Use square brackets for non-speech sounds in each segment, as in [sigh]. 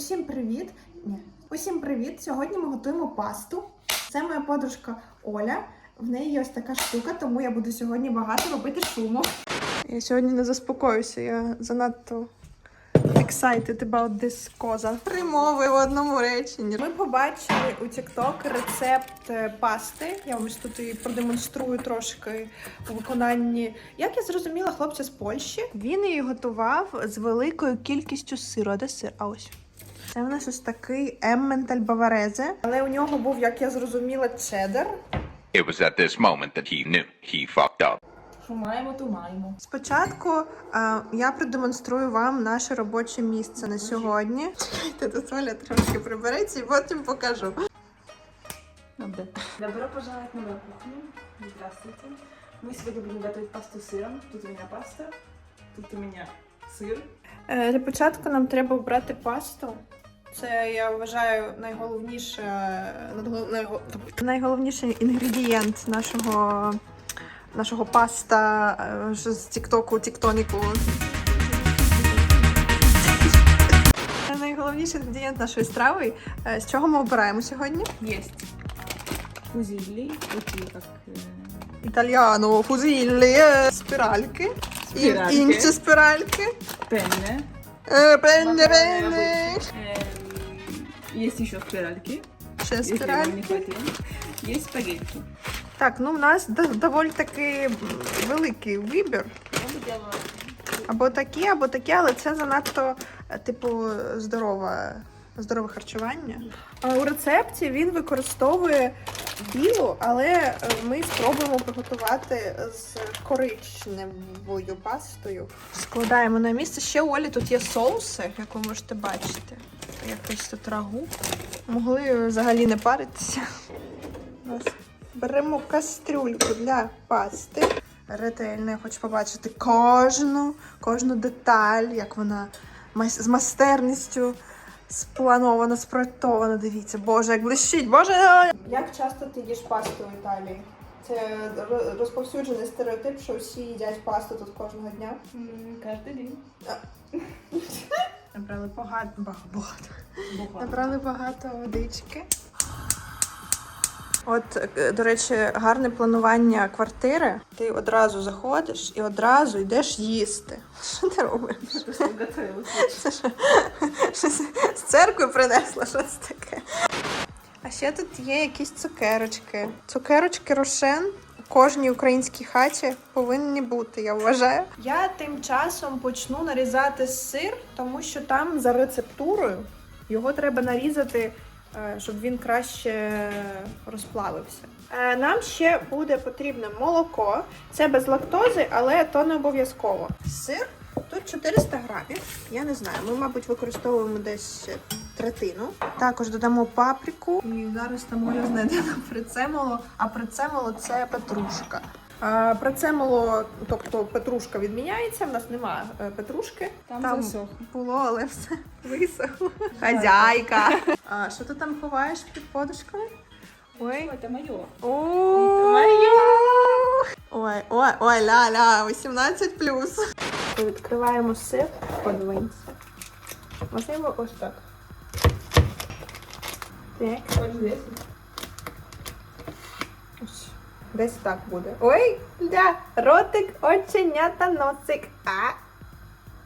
Усім привіт! Ні. Усім привіт! Сьогодні ми готуємо пасту. Це моя подружка Оля. В неї є ось така штука, тому я буду сьогодні багато робити шуму. Я сьогодні не заспокоюся, я занадто excited about this коза. Три мови в одному реченні. Ми побачили у TikTok рецепт е, пасти. Я вам ось тут і продемонструю трошки у виконанні. Як я зрозуміла, хлопця з Польщі. Він її готував з великою кількістю сиру. А де сир? А ось. Це у нас ось такий емменталь баварезе. Але у нього був, як я зрозуміла, чеддер. It was at this moment that he knew he fucked up. Що маємо, то маємо. Спочатку е, я продемонструю вам наше робоче місце на сьогодні. Ти тут Оля трошки прибереться і потім покажу. Добре. Добро пожаловать на мою кухню. Здравствуйте. Мы сегодня будем готовить пасту с сыром. Тут у меня паста, тут у меня сыр. Е, Для початку нам треба обрати пасту. Це я вважаю найголовніше, найголовніший інгредієнт нашого, нашого паста е, з Тіктоку, Тіктоніку. Найголовніший інгредієнт нашої страви. Е, З чого ми обираємо сьогодні? Есть фузили, такие как... э, Італіано, фузіллі, е, спіральки. Спіральки. інші спіральки. пенне. Е, Пенне, макароны пенне. обычные. Эм, Есть еще спиральки, Ще если вам не спіральки. хватило. Есть спагетти. Так, ну в нас до- доволі таки м, великий вибір. Я бы делала Або такі, або такі, але це занадто, е, типу, здорове, здорове харчування. У рецепті він використовує білу, але е, ми спробуємо приготувати з коричневою пастою. Складаємо на місце. Ще у Олі тут є соуси, як ви можете бачити. Якось тут рагу. Могли взагалі не паритися. Беремо кастрюльку для пасти. Ретельно я хочу побачити кожну, кожну деталь, як вона з майстерністю спланована, спроектовано. Дивіться, боже, як блищить, боже! Як часто ти їш пасту в Італії? Це ро- розповсюджений стереотип, що всі їдять пасту тут кожного дня. Кожен день. Набрали багато, багато, багато. Набрали багато водички. От, е, до речі, гарне планування квартири. Ти одразу заходиш і одразу йдеш їсти. Що ти робиш? Просто. Це що? Щось з церкви принесла щось таке. А ще тут є якісь цукерочки. Цукерочки Рошен кожній українській хаті повинні бути, я вважаю. Я тим часом почну нарізати сир, тому що там за рецептурою його треба нарізати, щоб він краще розплавився. Е, Нам ще буде потрібне молоко. Це без лактози, але то не обов'язково. Сир Тут 400 грамів. Я не знаю. Ми, мабуть, використовуємо десь третину. Також додамо паприку. І зараз там Оля знайде нам прицемоло. А прицемоло це петрушка. Про це мало, тобто петрушка відміняється, в нас немає е, петрушки. Там, там було, але все [laughs] висохло. Хазяйка. А що ти там ховаєш під подушками? Ой, це моє. Ой, ой, ой, ля-ля, 18 плюс. Відкриваємо сип по двинці. Можливо, ось так. Так, ось 10. Десь так буде. Ой, ля, ротик, оченята, носик. А.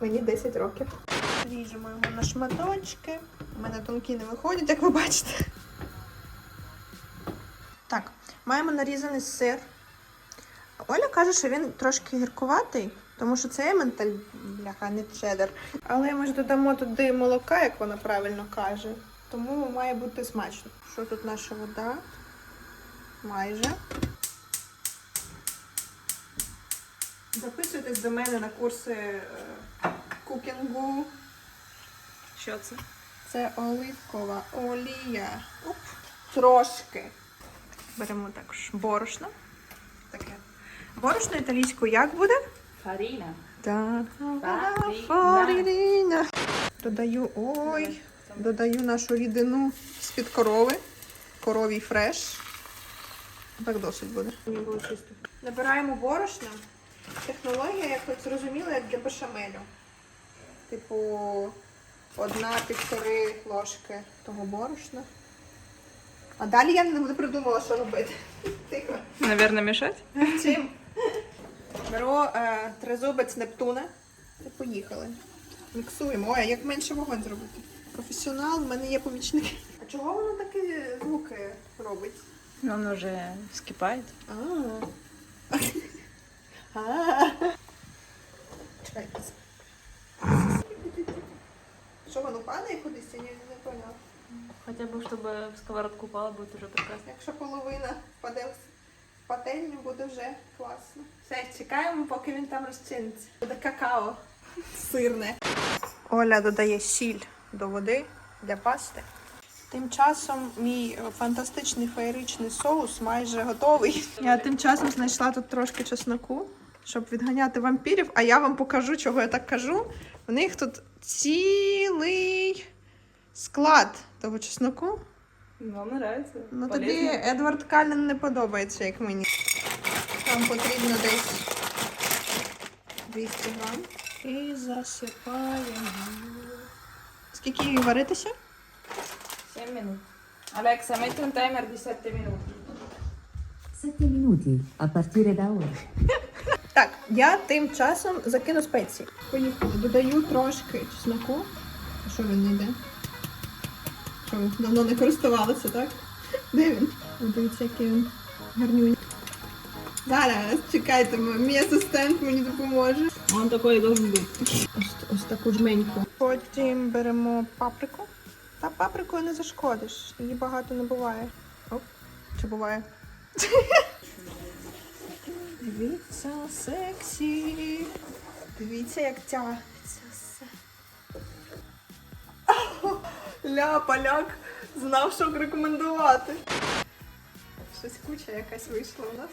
Мені 10 років. Ріжемо його на шматочки. У мене тонкі не виходять, як ви бачите. Так, маємо нарізаний сир. Оля каже, що він трошки гіркуватий, тому що це ементаль, бляха, не чеддер. Але ми ж додамо туди молока, як вона правильно каже. Тому має бути смачно. Що тут наша вода? Майже. Записуйтесь до мене на курси е, кукінгу. Що це? Це оливкова олія. Оп. Трошки. Беремо також борошно. Таке. Борошно італійською як буде? Фаріна. Так. Фаріна. Додаю, ой, додаю нашу рідину з-під корови. Коровій фреш. Так досить буде. Набираємо борошно. Технологія, як ви зрозуміли, як для бешамелю. Типу, одна-півтори ложки того борошна. А далі я не придумала, що робити. [laughs] Тихо. Наверное, мешать? Чим? Беру е, тризубець Нептуна і поїхали. Міксуємо. Ой, як менше вогонь зробити? Професіонал, в мене є помічники. А чого воно такі звуки робить? Он уже вскипает. А. А. Чекай. Що воно падає кудись? Я не, не поняла. Хотя бы, чтобы в сковородку упала, будет уже прекрасно. Якщо половина впаде в пательню, буде вже класно. Все, чекаємо, поки він там розчиниться. Буде какао сирне. Оля додає сіль до води для пасти. Тим часом мій фантастичний феєричний соус майже готовий. Я тим часом знайшла тут трошки чесноку, щоб відганяти вампірів, а я вам покажу, чого я так кажу. У них тут цілий склад того чесноку. Вам нравится? Ну тобі Едвард Каллен не подобається, як мені. Там потрібно десь 200 грам. І засипаємо. Скільки їй варитися? 7 минут. Алекса, metti un timer di 7 minuti. 7 minuti a partire da ora. Так, я тим часом закину спеції. Поїхали. Додаю трошки чесноку. А що він не йде? Що ви давно не користувалися, так? Де він? Дивіться, який він гарнюнь. Зараз, чекайте, мій асистент мені допоможе. Он такой и должен. Ось, ось таку жменьку. Потім беремо паприку. Та паприкою не зашкодиш. Її багато не буває. Оп, чи буває? [laughs] Дивіться, сексі. Дивіться, як тягнеться все. [laughs] Ля, поляк знав, що рекомендувати. Щось куча якась вийшла у нас.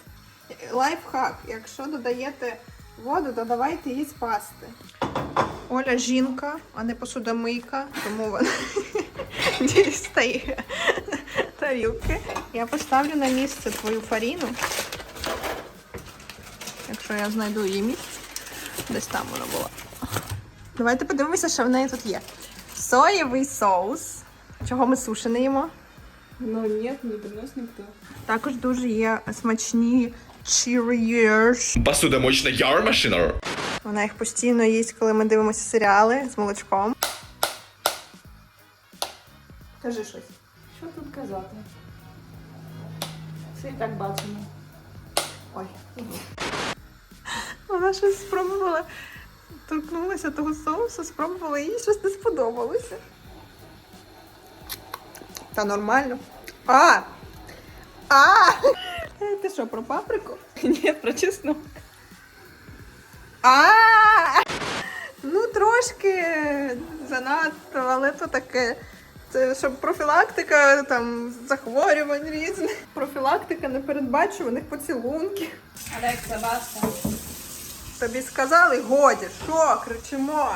Лайфхак. Якщо додаєте воду, додавайте її з пасти. Оля жінка, а не посудомийка, тому вона [laughs] дістає тарілки. Я поставлю на місце твою фаріну. Якщо я знайду її місце, десь там вона була. Давайте подивимося, що в неї тут є. Соєвий соус. Чого ми суші не їмо? Но нет, не принес никто. Також дуже є смачні Cheerios. Посудомоечная ярмашина. Вона їх постійно їсть, коли ми дивимося серіали з молочком. Кажи щось. Що тут казати? Все і так бачимо. Ой. Вона щось спробувала. Торкнулася того соусу, спробувала їй щось не сподобалося. Та нормально. А! А! Е, Ти що, про паприку? [laughs] Ні, про чеснок. А! Ну, трошки занадто, але то таке. Це щоб профілактика там захворювань різних. Профілактика непередбачуваних поцілунків. Алекса, баста. Тобі сказали, годі, що, кричимо.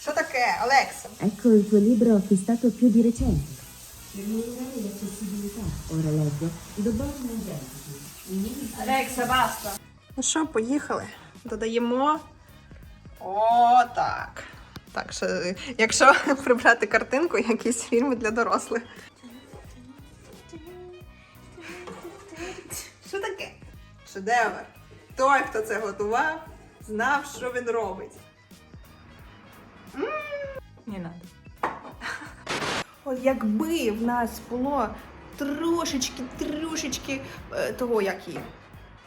Що таке, Олекса? Ecco il tuo libro acquistato più di recente. Per migliorare l'accessibilità, ora leggo The Born Identity. Баста. Ну що, поїхали. Додаємо. О, так. Що, якщо [laughs] прибрати картинку, якісь фільми для дорослих. Що таке? Шедевр. Той, хто це готував, знав, що він робить. Не надо. От якби в нас було трошечки, трошечки е, того, як її,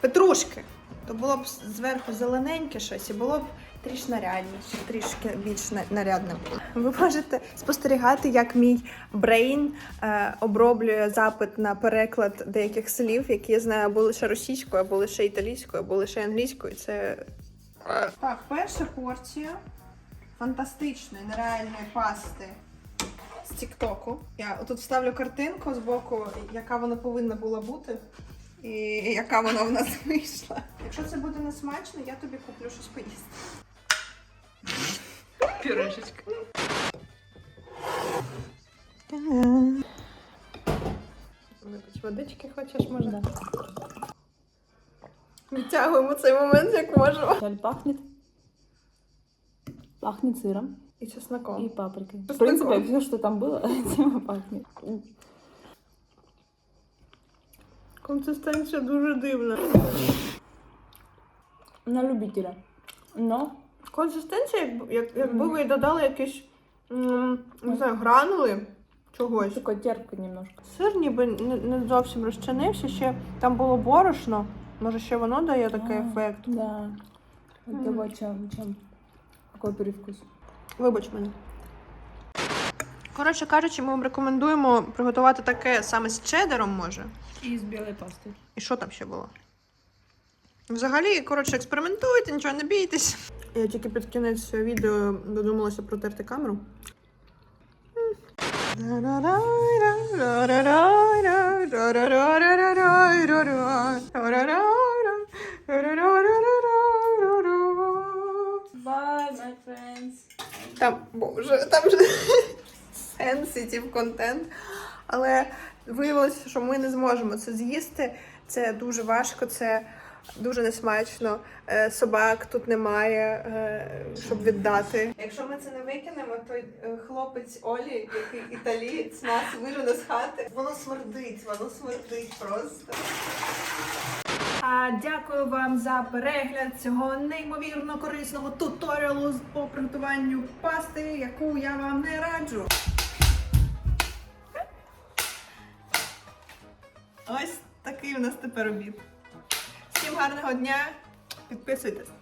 петрушки, то було б зверху зелененьке щось і було б трішки нарядніше, трішки більш на- нарядним. Ви можете спостерігати, як мій брейн е, оброблює запит на переклад деяких слів, які я знаю або лише російською, або лише італійською, або лише англійською. Це е, так, перша порція фантастичної нереальної пасти з Тіктоку. Я тут вставлю картинку з боку, яка вона повинна була бути, і яка вона в нас вийшла. Якщо це буде не смачно, я тобі куплю щось поїсти. Пюрешечка. Випить водички хочеш, можна? Відтягуємо цей момент, як можемо. Жаль, пахнет. Пахнет сыром. І чесноком. и паприкой. В С принципе, все, что там было, тем [laughs] и пахнет. Консистенція дуже дивна. На любителя. Но Консистенція, якби, як, якби ви додали якісь м, не знаю, гранули чогось. такой терпко немножко. Сир ніби не, не зовсім розчинився, ще там було борошно. Може, ще воно дає такий А. ефект. Да. От того, чем, чем. Какой привкус. Вибач мене. Коротше кажучи, ми вам рекомендуємо приготувати таке саме з чедером, може. И с белой пастой. І що там ще було? Взагалі, коротше, експериментуйте, нічого не бійтесь. Я тільки під кінець відео додумалася протерти камеру. Bye, my friends. Там, боже, там же сенситив контент. Але виявилося, що ми не зможемо це з'їсти. Це дуже важко, це дуже несмачно. Е, Собак тут немає, е, щоб віддати. Якщо ми це не викинемо, то е, хлопець Олі, який італієць, нас вижене з хати. Воно смердить, воно смердить просто. А дякую вам за перегляд цього неймовірно корисного туторіалу з- по приготуванню пасти, яку я вам не раджу. Ось такий у нас тепер обід. Всім гарного дня! Підписуйтесь.